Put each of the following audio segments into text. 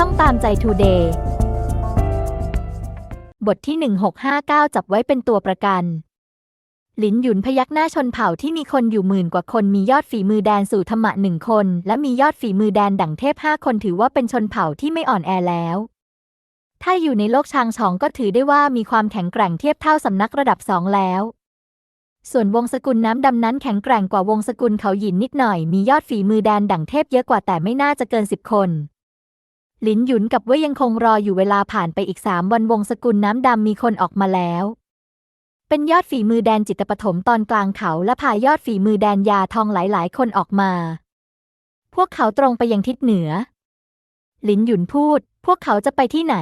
ช่องตามใจทูเดย์บทที่ 1659 จับไว้เป็นตัวประกัน หลินหยุนพยักหน้าชนเผ่าที่มีคนอยู่หมื่นกว่าคนมียอดฝีมือแดนสู่ธรรมะหนึ่งคน และมียอดฝีมือแดนดั่งเทพห้าคนถือว่าเป็นชนเผ่าที่ไม่อ่อนแอแล้ว ถ้าอยู่ในโลกชางชองก็ถือได้ว่ามีความแข็งแกร่งเทียบเท่าสำนักระดับสองแล้ว ส่วนวงสกุลน้ำดำนั้นแข็งแกร่งกว่าวงสกุลเขาหยินนิดหน่อยมียอดฝีมือแดนดั่งเทพเยอะกว่าแต่ไม่น่าจะเกินสิบคน หลินหยุนกับเว่ยยังคงรออยู่เวลาผ่านไปอีกสามวันวงสกุลน้ำดำมีคนออกมาแล้ว เป็นยอดฝีมือแดนจิตปฐมตอนกลางเขาและพายอดฝีมือแดนยาทองหลายๆ คนออกมา พวกเขาตรงไปยังทิศเหนือ หลินหยุนพูด พวกเขาจะไปที่ไหน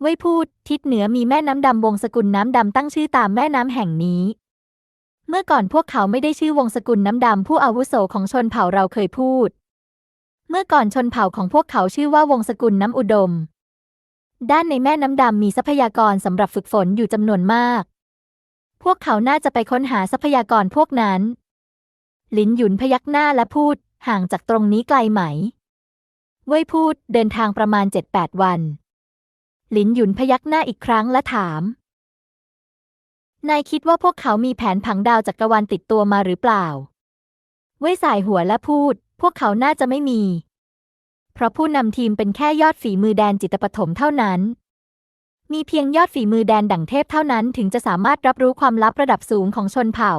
เว่ยพูด ทิศเหนือมีแม่น้ำดำวงสกุลน้ำดำตั้งชื่อตามแม่น้ำแห่งนี้ เมื่อก่อนพวกเขาไม่ได้ชื่อวงสกุลน้ำดำผู้อาวุโสของชนเผ่าเราเคยพูด เมื่อก่อนชนเผ่าของพวกเขาชื่อว่าวงสกุลน้ำอุดม ด้านในแม่น้ำดำมีทรัพยากรสำหรับฝึกฝนอยู่จำนวนมาก พวกเขาน่าจะไปค้นหาทรัพยากรพวกนั้นหลินหยุนพยักหน้าและพูด ห่างจากตรงนี้ไกลไหม เว่ยพูดเดินทางประมาณ7-8วันหลินหยุนพยักหน้าอีกครั้งและถาม นายคิดว่าพวกเขามีแผนผังดาวจักรวาลติดตัวมาหรือเปล่า เว่ยสายหัวและพูด พวกเขาน่าจะไม่มี เพราะผู้นำทีมเป็นแค่ยอดฝีมือแดนจิตปฐมเท่านั้น มีเพียงยอดฝีมือแดนดั่งเทพเท่านั้นถึงจะสามารถรับรู้ความลับระดับสูงของชนเผ่า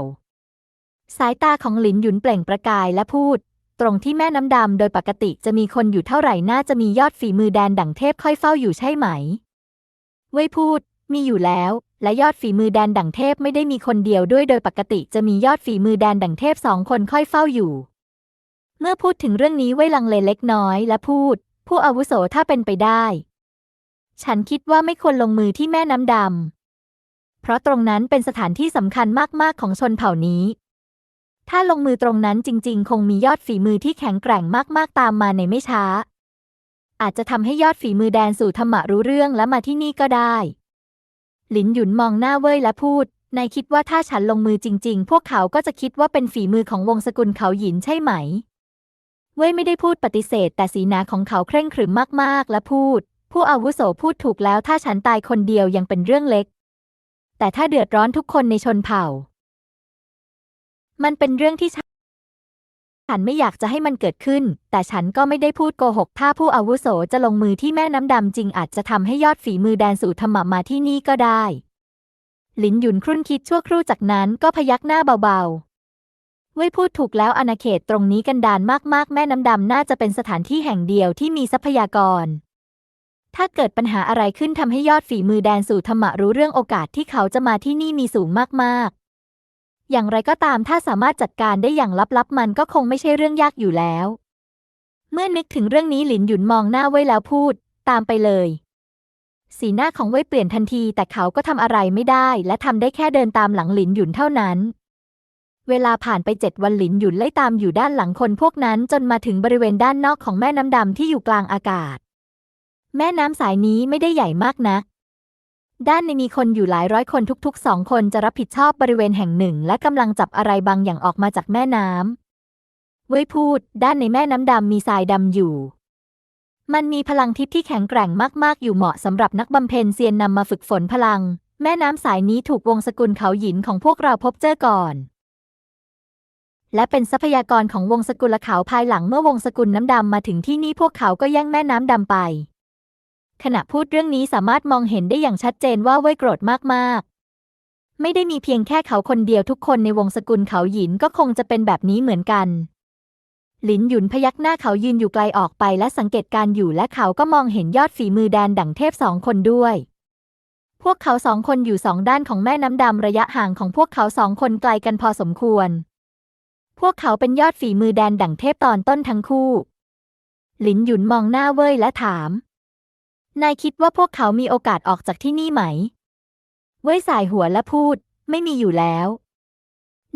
สายตาของหลินหยุนเปล่งประกายและพูด ตรงที่แม่น้ำดำโดยปกติจะมีคนอยู่เท่าไหร่น่าจะมียอดฝีมือแดนดั่งเทพค่อยเฝ้าอยู่ใช่ไหม เว่ยพูด มีอยู่แล้ว และยอดฝีมือแดนดั่งเทพไม่ได้มีคนเดียวด้วยโดยปกติจะมียอดฝีมือแดนดั่งเทพสองคนค่อยเฝ้าอยู่ เมื่อพูดถึงเรื่องนี้เว่ยลังเลเล็กน้อยและพูด ผู้อาวุโสถ้าเป็นไปได้ ฉันคิดว่าไม่ควรลงมือที่แม่น้ำดำเพราะตรงนั้นเป็นสถานที่สำคัญมากๆของชนเผ่านี้ ถ้าลงมือตรงนั้นจริง ๆ คงมียอดฝีมือที่แข็งแกร่งมาก ๆตามมาในไม่ช้า อาจจะทำให้ยอดฝีมือแดนสู่ธรรมะรู้เรื่องและมาที่นี่ก็ได้ หลินหยุนมองหน้าเว่ยและพูด นายคิดว่าถ้าฉันลงมือจริง ๆ พวกเขาก็จะคิดว่าเป็นฝีมือของวงสกุลเขาหยินใช่ไหม เว่ยไม่ได้พูดปฏิเสธ แต่สีหน้าของเขาเคร่งขรึมมากๆ และพูด ผู้อาวุโสพูดถูกแล้วถ้าฉันตายคนเดียวยังเป็นเรื่องเล็ก แต่ถ้าเดือดร้อนทุกคนในชนเผ่า มันเป็นเรื่องที่ ฉันไม่อยากจะให้มันเกิดขึ้น แต่ฉันก็ไม่ได้พูดโกหก ถ้าผู้อาวุโสจะลงมือที่แม่น้ำดำจริงอาจจะทำให้ยอดฝีมือแดนสู่ธรรมะมาที่นี่ก็ได้ หลินหยุนครุ่นคิดชั่วครู่จากนั้นก็พยักหน้าเบาๆ เว่ยพูดถูกแล้วอาณาเขตตรงนี้กันดานมากๆ แม่น้ำดำน่าจะเป็นสถานที่แห่งเดียวที่มีทรัพยากร ถ้าเกิดปัญหาอะไรขึ้นทำให้ยอดฝีมือแดนสู่ธรรมะรู้เรื่องโอกาสที่เขาจะมาที่นี่มีสูงมากๆ อย่างไรก็ตามถ้าสามารถจัดการได้อย่างลับๆ มันก็คงไม่ใช่เรื่องยากอยู่แล้ว เมื่อนึกถึงเรื่องนี้หลินหยุนมองหน้าเว่ยแล้วพูด ตามไปเลย สีหน้าของเว่ยเปลี่ยนทันที แต่เขาก็ทำอะไรไม่ได้ และทำได้แค่เดินตามหลังหลินหยุนเท่านั้น เวลาผ่านไปเจ็ดวันหลินหยุนไล่ตามอยู่ด้านหลังคนพวกนั้นจนมาถึงบริเวณด้านนอกของแม่น้ำดำที่อยู่กลางอากาศ แม่น้ำสายนี้ไม่ได้ใหญ่มากนัก ด้านในมีคนอยู่หลายร้อยคนทุกๆสองคนจะรับผิดชอบบริเวณแห่งหนึ่ง และกำลังจับอะไรบางอย่างออกมาจากแม่น้ำเว้ยพูด ด้านในแม่น้ำดำมีทรายดำอยู่ มันมีพลังทิพย์ที่แข็งแกร่งมากๆ อยู่เหมาะสำหรับนักบำเพ็ญเซียนนำมาฝึกฝนพลัง แม่น้ำสายนี้ถูกวงสกุลเขาหยินของพวกเราพบเจอก่อน และเป็นทรัพยากรของวงสกุลเขาภายหลังเมื่อวงสกุลน้ำดำมาถึงที่นี่พวกเขาก็แย่งแม่น้ำดำไป ขณะพูดเรื่องนี้สามารถมองเห็นได้อย่างชัดเจนว่าเว่ยโกรธมากๆ ไม่ได้มีเพียงแค่เขาคนเดียวทุกคนในวงสกุลเขาหยินก็คงจะเป็นแบบนี้เหมือนกัน หลินหยุนพยักหน้าเขายืนอยู่ไกลออกไปและสังเกตการอยู่และเขาก็มองเห็นยอดฝีมือแดนดั่งเทพสองคนด้วย พวกเขาสองคนอยู่สองด้านของแม่น้ำดำระยะห่างของพวกเขาสองคนไกลกันพอสมควร พวกเขาเป็นยอดฝีมือแดนดั่งเทพตอนต้นทั้งคู่ หลินหยุนมองหน้าเว่ยและถาม นายคิดว่าพวกเขามีโอกาสออกจากที่นี่ไหม เว่ยสายหัวและพูด ไม่มีอยู่แล้ว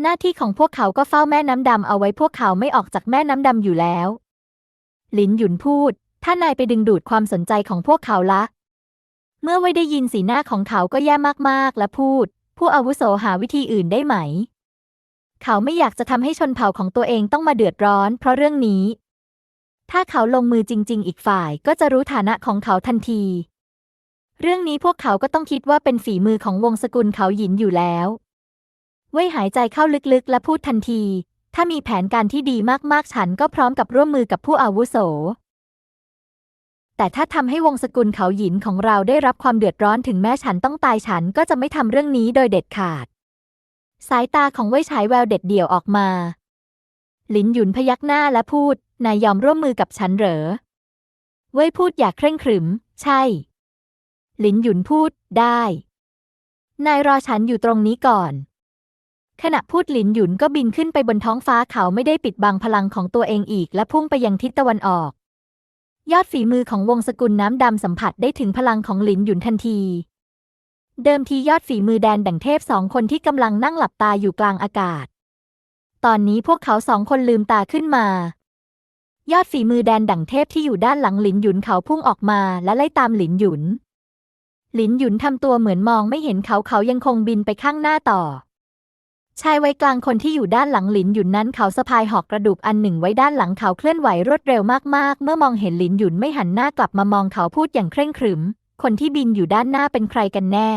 หน้าที่ของพวกเขาก็เฝ้าแม่น้ำดำเอาไว้พวกเขาไม่ออกจากแม่น้ำดำอยู่แล้ว หลินหยุนพูด ถ้านายไปดึงดูดความสนใจของพวกเขาละ เมื่อเว่ยได้ยินสีหน้าของเขาก็แย่มากๆและพูด ผู้อาวุโสหาวิธีอื่นได้ไหม เขาไม่อยากจะทำให้ชนเผ่าของตัวเองต้องมาเดือดร้อน เพราะเรื่องนี้ ถ้าเขาลงมือจริง ๆ อีกฝ่ายก็จะรู้ฐานะของเขาทันที เรื่องนี้พวกเขาก็ต้องคิดว่าเป็นฝีมือของวงสกุลเขาหยินอยู่แล้ว เว่ยหายใจเข้าลึกๆ และพูดทันที ถ้ามีแผนการที่ดีมากๆ ฉันก็พร้อมกับร่วมมือกับผู้อาวุโส แต่ถ้าทำให้วงสกุลเขาหยินของเราได้รับความเดือดร้อนถึงแม้ฉันต้องตายฉันก็จะไม่ทำเรื่องนี้โดยเด็ดขาด สายตาของเว่ยฉายแววเด็ดเดี่ยวออกมา หลินหยุนพยักหน้าและพูด นายยอมร่วมมือกับฉันเหรอ เว่ยพูดอย่าเคร่งขรึม ใช่ หลินหยุนพูด ได้ นายรอฉันอยู่ตรงนี้ก่อน ขณะพูดหลินหยุนก็บินขึ้นไปบนท้องฟ้าเขาไม่ได้ปิดบังพลังของตัวเองอีก และพุ่งไปยังทิศตะวันออก ยอดฝีมือของวงสกุลน้ำดำสัมผัสได้ถึงพลังของหลินหยุนทันที เดิมทียอดฝีมือแดนดั่งเทพสองคนที่กำลังนั่งหลับตาอยู่กลางอากาศตอนนี้พวกเขาสองคนลืมตาขึ้นมา ยอดฝีมือแดนดั่งเทพที่อยู่ด้านหลังหลินหยุนเขาพุ่งออกมาและไล่ตามหลินหยุน หลินหยุนทำตัวเหมือนมองไม่เห็นเขาเขายังคงบินไปข้างหน้าต่อ ชายวัยกลางคนที่อยู่ด้านหลังหลินหยุนนั้นเขาสะพายหอกกระดูกอันหนึ่งไว้ด้านหลังเขาเคลื่อนไหวรวดเร็วมากๆ เมื่อมองเห็นหลินหยุนไม่หันหน้ากลับมามองเขาพูดอย่างเคร่งขรึม คนที่บินอยู่ด้านหน้าเป็นใครกันแน่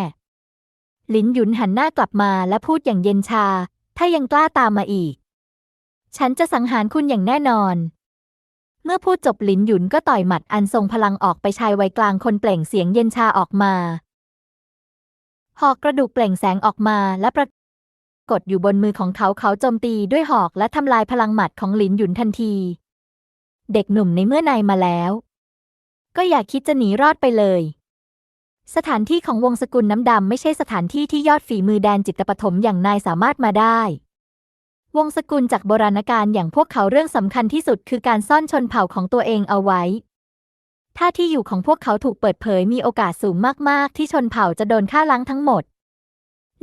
หลินหยุนหันหน้ากลับมาและพูดอย่างเย็นชา ถ้ายังกล้าตามมาอีก ฉันจะสังหารคุณอย่างแน่นอน เมื่อพูดจบหลินหยุนก็ต่อยหมัดอันทรงพลังออกไปชายวัยกลางคนเปล่งเสียงเย็นชาออกมา หอกกระดูกเปล่งแสงออกมาและปรากฏอยู่บนมือของเขาเขาโจมตีด้วยหอกและทำลายพลังหมัดของหลินหยุนทันที เด็กหนุ่มในเมื่อนายมาแล้ว ก็อย่าคิดจะหนีรอดไปเลย สถานที่ของวงสกุลน้ำดำไม่ใช่สถานที่ที่ยอดฝีมือแดนจิตปฐมอย่างนายสามารถมาได้ วงสกุลจากโบราณกาลอย่างพวกเขาเรื่องสำคัญที่สุดคือการซ่อนชนเผ่าของตัวเองเอาไว้ ถ้าที่อยู่ของพวกเขาถูกเปิดเผยมีโอกาสสูงมาก ๆ ที่ชนเผ่าจะโดนฆ่าล้างทั้งหมด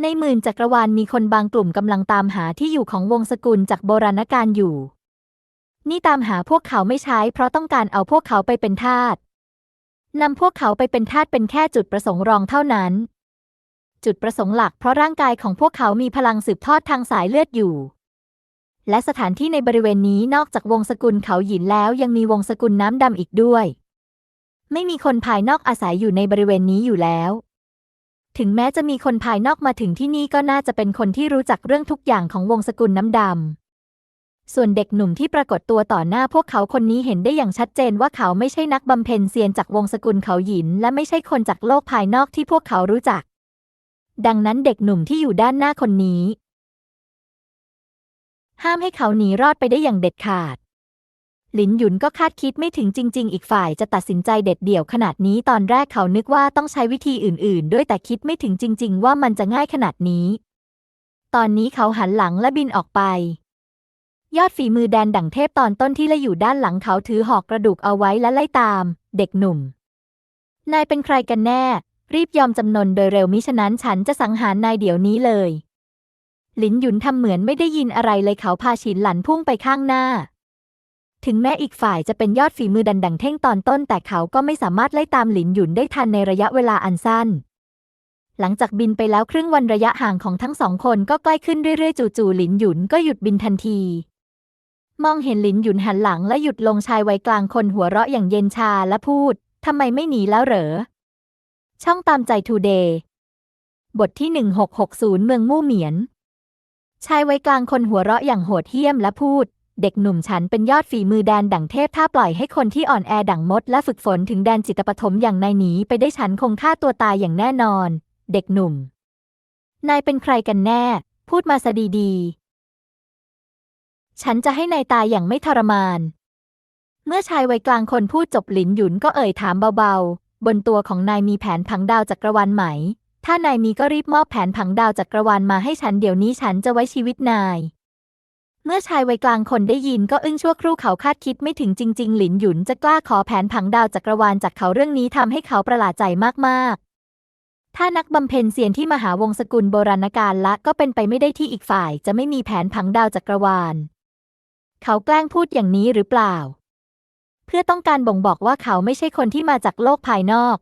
ในหมื่นจักรวาลมีคนบางกลุ่มกำลังตามหาที่อยู่ของวงสกุลจากโบราณกาลอยู่ นี่ตามหาพวกเขาไม่ใช้ เพราะต้องการเอาพวกเขาไปเป็นทาสนำพวกเขาไปเป็นทาสเป็นแค่จุดประสงค์รองเท่านั้น จุดประสงค์หลักเพราะร่างกายของพวกเขามีพลังสืบทอดทางสายเลือดอยู่ และสถานที่ในบริเวณนี้นอกจากวงสกุลเขาหยินแล้วยังมีวงสกุลน้ำดำอีกด้วย ไม่มีคนภายนอกอาศัยอยู่ในบริเวณนี้อยู่แล้ว ถึงแม้จะมีคนภายนอกมาถึงที่นี่ก็น่าจะเป็นคนที่รู้จักเรื่องทุกอย่างของวงสกุลน้ำดำส่วนเด็กหนุ่มที่ปรากฏตัวต่อหน้าพวกเขาคนนี้เห็นได้อย่างชัดเจนว่าเขาไม่ใช่นักบำเพ็ญเซียนจากวงสกุลเขาหยิน และไม่ใช่คนจากโลกภายนอกที่พวกเขารู้จัก ดังนั้นเด็กหนุ่มที่อยู่ด้านหน้าคนนี้ ห้ามให้เขาหนีรอดไปได้อย่างเด็ดขาด หลินหยุนก็คาดคิดไม่ถึงจริง ๆ อีกฝ่ายจะตัดสินใจเด็ดเดี่ยวขนาดนี้ตอนแรกเขานึกว่าต้องใช้วิธีอื่น ๆ ด้วยแต่คิดไม่ถึงจริง ๆ ว่ามันจะง่ายขนาดนี้ ตอนนี้เขาหันหลังและบินออกไป ยอดฝีมือแดนดั่งเทพตอนต้นที่ละอยู่ด้านหลังเขาถือหอกกระดูกเอาไว้และไล่ตาม เด็กหนุ่ม นายเป็นใครกันแน่ รีบยอมจำนนโดยเร็วมิฉะนั้นฉันจะสังหารนายเดี๋ยวนี้เลย หลินหยุนทำเหมือนไม่ได้ยินอะไรเลยเขาพาฉินหลันพุ่งไปข้างหน้า ถึงแม้อีกฝ่ายจะเป็นยอดฝีมือดันดังเท่งตอนต้น แต่เขาก็ไม่สามารถไล่ตามหลินหยุนได้ทันในระยะเวลาอันสั้น หลังจากบินไปแล้วครึ่งวันระยะห่างของทั้งสองคนก็ใกล้ขึ้นเรื่อยๆจู่ๆหลินหยุนก็หยุดบินทันที มองเห็นหลินหยุนหันหลังและหยุดลงชายวัยกลางคนหัวเราะอย่างเย็นชาและพูดทำไมไม่หนีแล้วเหรอ ช่องตามใจทูเดย์บทที่ 1660 เมืองมู่เหมียน ชายวัยกลางคนหัวเราะอย่างโหดเหี้ยมและพูด เด็กหนุ่มฉันเป็นยอดฝีมือแดนดั่งเทพถ้าปล่อยให้คนที่อ่อนแอดั่งมด และฝึกฝนถึงแดนจิตปฐมอย่างนายหนีไปได้ฉันคงฆ่าตัวตายอย่างแน่นอน เด็กหนุ่ม นายเป็นใครกันแน่ พูดมาซะดีๆ ฉันจะให้นายตายอย่างไม่ทรมาน เมื่อชายวัยกลางคนพูดจบหลินหยุนก็เอ่ยถามเบาๆ บนตัวของนายมีแผนผังดาวจักรวาลไหม ถ้านายมีก็รีบมอบแผนผังดาวจักรวาลมาให้ฉันเดี๋ยวนี้ฉันจะไว้ชีวิตนาย เมื่อชายวัยกลางคนได้ยินก็อึ้งชั่วครู่เขาคาดคิดไม่ถึงจริง ๆ หลินหยุนจะกล้าขอแผนผังดาวจักรวาลจากเขาเรื่องนี้ทำให้เขาประหลาดใจมากๆ ถ้านักบำเพ็ญเซียนที่มหาวงศกุลโบราณกาลละก็เป็นไปไม่ได้ที่อีกฝ่าย จะไม่มีแผนผังดาวจักรวาล เขาแกล้งพูดอย่างนี้หรือเปล่า เพื่อต้องการบ่งบอกว่าเขาไม่ใช่คนที่มาจากโลกภายนอก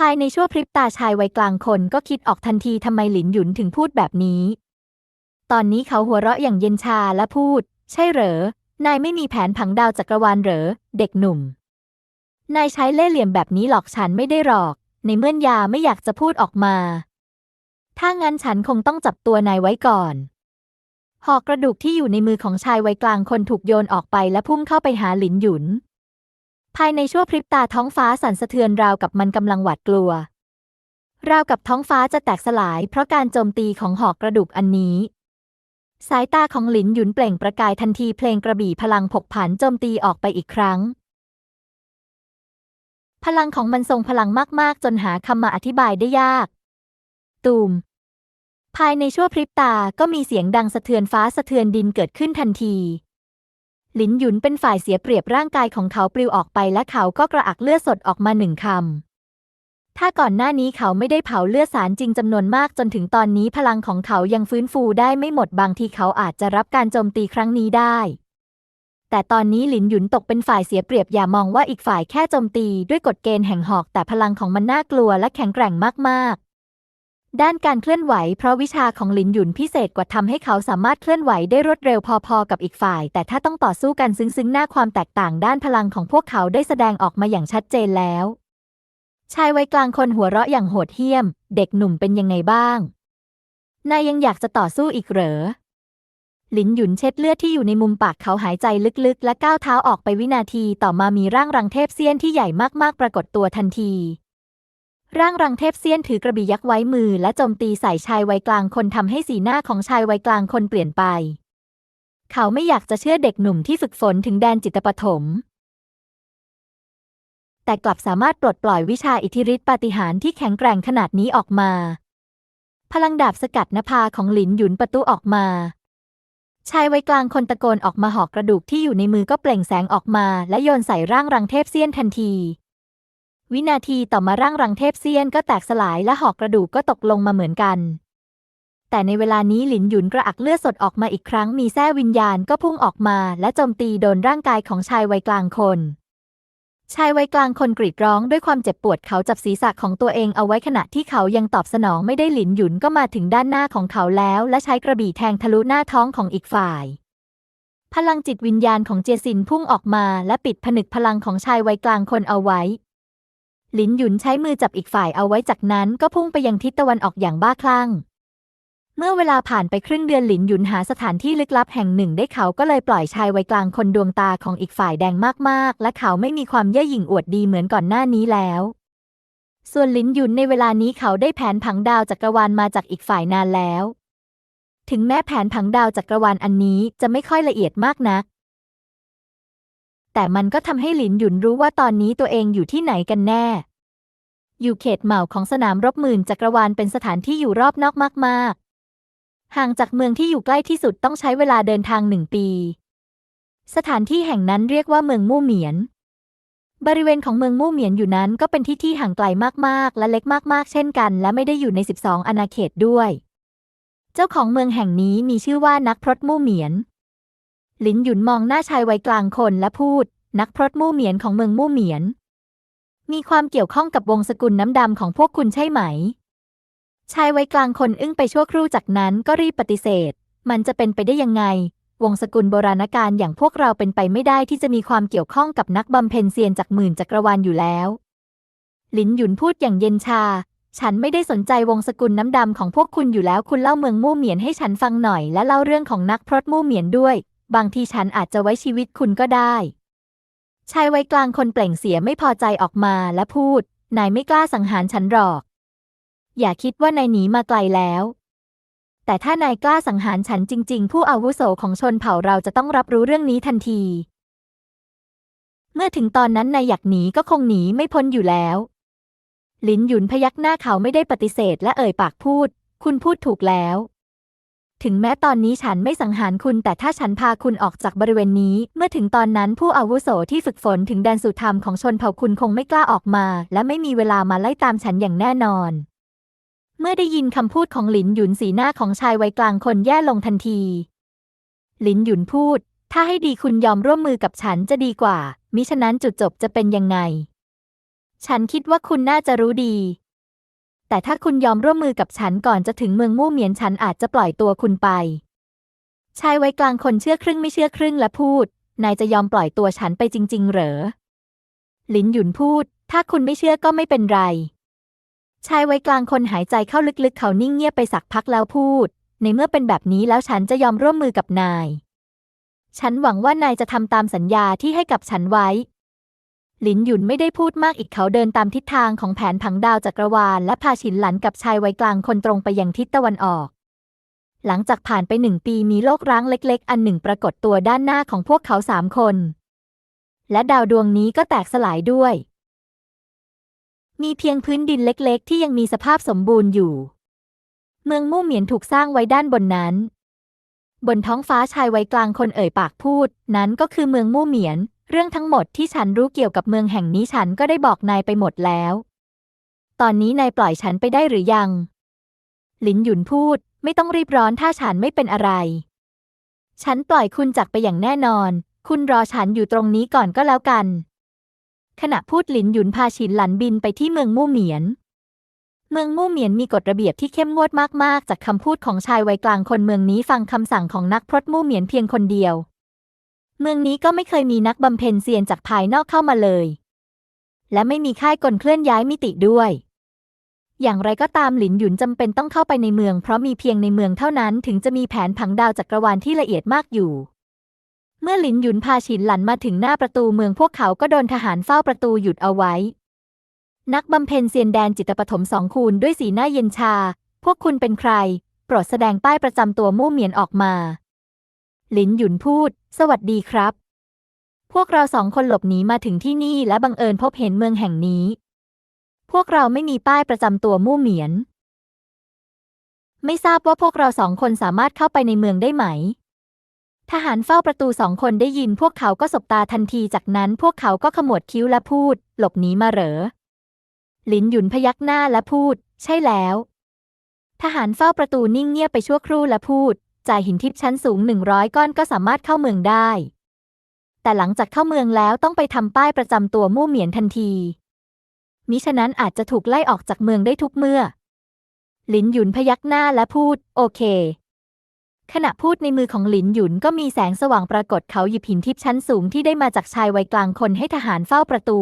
ภายในชั่วพริบตาชายวัยกลางคนก็คิดออกทันทีทำไมหลินหยุนถึงพูดแบบนี้ ตอนนี้เขาหัวเราะอย่างเย็นชาและพูด ใช่เหรอ นายไม่มีแผนผังดาวจักรวาลเหรอ เด็กหนุ่ม นายใช้เล่ห์เหลี่ยมแบบนี้หลอกฉันไม่ได้หรอก ในเมื่อยาไม่อยากจะพูดออกมา ถ้างั้นฉันคงต้องจับตัวนายไว้ก่อนหอกกระดูกที่อยู่ในมือของชายวัยกลางคนถูกโยนออกไปและพุ่งเข้าไปหาหลินหยุน ภายในชั่วพริบตาท้องฟ้าสั่นสะเทือนราวกับมันกำลังหวาดกลัว ราวกับท้องฟ้าจะแตกสลายเพราะการโจมตีของหอกกระดูกอันนี้ สายตาของหลินหยุนเปล่งประกายทันทีเพลงกระบี่พลังผกผันโจมตีออกไปอีกครั้ง พลังของมันทรงพลังมากๆ จนหาคำมาอธิบายได้ยาก ตูม ภายในชั่วพริบตาก็มีเสียงดังสะเทือนฟ้าสะเทือนดินเกิดขึ้นทันที หลินหยุนเป็นฝ่ายเสียเปรียบร่างกายของเขาปลิวออกไปและเขาก็กระอักเลือดสดออกมาหนึ่งคำ ถ้าก่อนหน้านี้เขาไม่ได้เผาเลือดสารจริงจำนวนมากจนถึงตอนนี้พลังของเขายังฟื้นฟูได้ไม่หมดบางทีเขาอาจจะรับการโจมตีครั้งนี้ได้ แต่ตอนนี้หลินหยุนตกเป็นฝ่ายเสียเปรียบอย่ามองว่าอีกฝ่ายแค่โจมตีด้วยกฎเกณฑ์แห่งหอกแต่พลังของมันน่ากลัวและแข็งแกร่งมากๆ ด้านการเคลื่อนไหวเพราะวิชาของหลินหยุนพิเศษกว่าทำให้เขาสามารถเคลื่อนไหวได้รวดเร็วพอๆกับอีกฝ่าย แต่ถ้าต้องต่อสู้กันซึ้งๆหน้าความแตกต่างด้านพลังของพวกเขาได้แสดงออกมาอย่างชัดเจนแล้ว ชายวัยกลางคนหัวเราะอย่างโหดเหี้ยม เด็กหนุ่มเป็นยังไงบ้าง นายยังอยากจะต่อสู้อีกเหรอหลินหยุนเช็ดเลือดที่อยู่ในมุมปากเขาหายใจลึกๆ และก้าวเท้าออกไปวินาทีต่อมามีร่างรังเทพเซียนที่ใหญ่มากๆ ปรากฏตัวทันที ร่างรังเทพเซียนถือกระบี่ยักษ์ไว้มือและโจมตีใส่ชายวัยกลางคนทำให้สีหน้าของชายวัยกลางคนเปลี่ยนไป เขาไม่อยากจะเชื่อเด็กหนุ่มที่ฝึกฝนถึงแดนจิตปฐม แต่กลับสามารถปลดปล่อยวิชาอิทธิฤทธิปาฏิหาริย์ที่แข็งแกร่งขนาดนี้ออกมา พลังดาบสกัดนภาของหลินหยุนประตูออกมา ชายวัยกลางคนตะโกนออกมาหอกกระดูกที่อยู่ในมือก็เปล่งแสงออกมา และโยนใส่ร่างรังเทพเซียนทันที วินาทีต่อมาร่างรังเทพเซียนก็แตกสลายและหอกกระดูกก็ตกลงมาเหมือนกัน แต่ในเวลานี้หลินหยุนกระอักเลือดสดออกมาอีกครั้งมีแส้วิญญาณก็พุ่งออกมา และโจมตีโดนร่างกายของชายวัยกลางคน ชายวัยกลางคนกรีดร้องด้วยความเจ็บปวดเขาจับศีรษะของตัวเองเอาไว้ขณะที่เขายังตอบสนองไม่ได้หลินหยุนก็มาถึงด้านหน้าของเขาแล้ว และใช้กระบี่แทงทะลุหน้าท้องของอีกฝ่ายพลังจิตวิญญาณของเจยซินพุ่งออกมาและปิดผนึกพลังของชายวัยกลางคนเอาไว้ หลินหยุนใช้มือจับอีกฝ่ายเอาไว้จากนั้นก็พุ่งไปยังทิศตะวันออกอย่างบ้าคลั่ง เมื่อเวลาผ่านไปครึ่งเดือนหลินหยุนหาสถานที่ลึกลับแห่งหนึ่งได้เขาก็เลยปล่อยชายวัยกลางคนดวงตาของอีกฝ่ายแดงมากๆ และเขาไม่มีความเย่อหยิ่งอวดดีเหมือนก่อนหน้านี้แล้ว ส่วนหลินหยุนในเวลานี้เขาได้แผนผังดาวจักรวาลมาจากอีกฝ่ายนานแล้ว ถึงแม้แผนผังดาวจักรวาลอันนี้จะไม่ค่อยละเอียดมากนัก แต่มันก็ทำให้หลินหยุนรู้ว่าตอนนี้ตัวเองอยู่ที่ไหนกันแน่ อยู่เขตเหมาของสนามรบหมื่นจักรวาลเป็นสถานที่อยู่รอบนอกมาก ๆ ห่างจากเมืองที่อยู่ใกล้ที่สุดต้องใช้เวลาเดินทางหนึ่งปี สถานที่แห่งนั้นเรียกว่าเมืองมู่เหมียน บริเวณของเมืองมู่เหมียนอยู่นั้นก็เป็นที่ที่ห่างไกลมาก ๆ และเล็กมาก ๆ เช่นกัน และไม่ได้อยู่ใน 12 อาณาเขตด้วย เจ้าของเมืองแห่งนี้มีชื่อว่านักพรตมู่เหมียน หลินหยุนมองหน้าชายวัยกลางคนและพูด นักพรตมู่เหมียนของเมืองมู่เหมียน มีความเกี่ยวข้องกับวงสกุลน้ำดำของพวกคุณใช่ไหม ชายวัยกลางคนอึ้งไปชั่วครู่จากนั้นก็รีบปฏิเสธ มันจะเป็นไปได้ยังไง วงสกุลโบราณกาลอย่างพวกเราเป็นไปไม่ได้ที่จะมีความเกี่ยวข้องกับนักบำเพ็ญเซียนจากหมื่นจักรวาลอยู่แล้ว หลินหยุนพูดอย่างเย็นชา ฉันไม่ได้สนใจวงสกุลน้ำดำของพวกคุณอยู่แล้วคุณเล่าเมืองมู่เหมียนให้ฉันฟังหน่อย และเล่าเรื่องของนักพรตมู่เหมียนด้วย บางทีฉันอาจจะไว้ชีวิตคุณก็ได้ ชายวัยกลางคนเปล่งเสียไม่พอใจออกมาและพูด นายไม่กล้าสังหารฉันหรอก อย่าคิดว่านายหนีมาไกลแล้ว แต่ถ้านายกล้าสังหารฉันจริง ๆ ผู้อาวุโสของชนเผ่าเราจะต้องรับรู้เรื่องนี้ทันที เมื่อถึงตอนนั้นนายอยากหนีก็คงหนีไม่พ้นอยู่แล้วลินหยุนพยักหน้าเขาไม่ได้ปฏิเสธและเอ่ยปากพูด คุณพูดถูกแล้ว ถึงแม้ตอนนี้ฉันไม่สังหารคุณ แต่ถ้าฉันพาคุณออกจากบริเวณนี้ เมื่อถึงตอนนั้นผู้อาวุโสที่ฝึกฝนถึงแดนสู่ธรรมของชนเผ่าคุณคงไม่กล้าออกมา และไม่มีเวลามาไล่ตามฉันอย่างแน่นอน เมื่อได้ยินคำพูดของหลินหยุนสีหน้าของชายวัยกลางคนแย่ลงทันที หลินหยุนพูด ถ้าให้ดีคุณยอมร่วมมือกับฉันจะดีกว่า มิฉะนั้นจุดจบจะเป็นยังไง ฉันคิดว่าคุณน่าจะรู้ดี แต่ถ้าคุณยอมร่วมมือกับฉันก่อนจะถึงเมืองมู่เหมียนฉันอาจจะปล่อยตัวคุณไป ชายไวัยกลางคนเชื่อครึ่งไม่เชื่อครึ่งและพูด นายจะยอมปล่อยตัวฉันไปจริง ๆ เหรอ หลินหยุนพูด ถ้าคุณไม่เชื่อก็ไม่เป็นไร ชายไวัยกลางคนหายใจเข้าลึกๆ เขานิ่งเงียบไปสักพักแล้วพูด ในเมื่อเป็นแบบนี้แล้วฉันจะยอมร่วมมือกับนาย ฉันหวังว่านายจะทำตามสัญญาที่ให้กับฉันไว้ หลินหยุนไม่ได้พูดมากอีกเขาเดินตามทิศทางของแผนผังดาวจักรวาล และพาฉินหลันกับชายวัยกลางคนตรงไปยังทิศตะวันออก หลังจากผ่านไปหนึ่งปีมีโลกร้างเล็กๆ อันหนึ่งปรากฏตัวด้านหน้าของพวกเขาสามคน และดาวดวงนี้ก็แตกสลายด้วย มีเพียงพื้นดินเล็กๆ ที่ยังมีสภาพสมบูรณ์อยู่ เมืองมู่เหมียนถูกสร้างไว้ด้านบนนั้นบนท้องฟ้าชายวัยกลางคนเอ่ยปากพูด นั้นก็คือเมืองมู่เหมียน เรื่องทั้งหมดที่ฉันรู้เกี่ยวกับเมืองแห่งนี้ฉันก็ได้บอกนายไปหมดแล้ว ตอนนี้นายปล่อยฉันไปได้หรือยัง หลินหยุนพูด ไม่ต้องรีบร้อนถ้าฉันไม่เป็นอะไร ฉันปล่อยคุณจากไปอย่างแน่นอน คุณรอฉันอยู่ตรงนี้ก่อนก็แล้วกัน ขณะพูดหลินหยุนพาฉินหลันบินไปที่เมืองมู่เหมียน เมืองมู่เหมียนมีกฎระเบียบที่เข้มงวดมากๆ จากคำพูดของชายวัยกลางคนเมืองนี้ฟังคำสั่งของนักพรตมู่เหมียนเพียงคนเดียว เมืองนี้ก็ไม่เคยมีนักบำเพ็ญเซียนจากภายนอกเข้ามาเลย และไม่มีค่ายกลเคลื่อนย้ายมิติด้วย อย่างไรก็ตามหลินหยุนจำเป็นต้องเข้าไปในเมือง เพราะมีเพียงในเมืองเท่านั้นถึงจะมีแผนผังดาวจักรวาลที่ละเอียดมากอยู่ เมื่อหลินหยุนพาฉินหลันมาถึงหน้าประตูเมืองพวกเขาก็โดนทหารเฝ้าประตูหยุดเอาไว้ นักบำเพ็ญเซียนแดนจิตปฐมสองคูณด้วยสีหน้าเย็นชา พวกคุณเป็นใคร โปรดแสดงป้ายประจำตัวมู่เหมียนออกมา หลินหยุนพูด สวัสดีครับ พวกเราสองคนหลบหนีมาถึงที่นี่และบังเอิญพบเห็นเมืองแห่งนี้ พวกเราไม่มีป้ายประจำตัวมู่เหมียน ไม่ทราบว่าพวกเราสองคนสามารถเข้าไปในเมืองได้ไหม ทหารเฝ้าประตูสองคนได้ยินพวกเขาก็สบตาทันทีจากนั้นพวกเขาก็ขมวดคิ้วและพูด หลบหนีมาเหรอ หลินหยุนพยักหน้าและพูด ใช่แล้วทหารเฝ้าประตูนิ่งเงียบไปชั่วครู่และพูด จ่ายหินทิพย์ชั้นสูงหนึ่งร้อยก้อนก็สามารถเข้าเมืองได้ แต่หลังจากเข้าเมืองแล้วต้องไปทำป้ายประจำตัวมู่เหมียนทันที มิฉะนั้นอาจจะถูกไล่ออกจากเมืองได้ทุกเมื่อ หลินหยุนพยักหน้าและพูด โอเค ขณะพูดในมือของหลินหยุนก็มีแสงสว่างปรากฏเขาหยิบหินทิพย์ชั้นสูงที่ได้มาจากชายวัยกลางคนให้ทหารเฝ้าประตู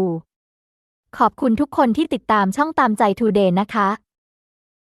ขอบคุณทุกคนที่ติดตามช่องตามใจทูเดย์นะคะ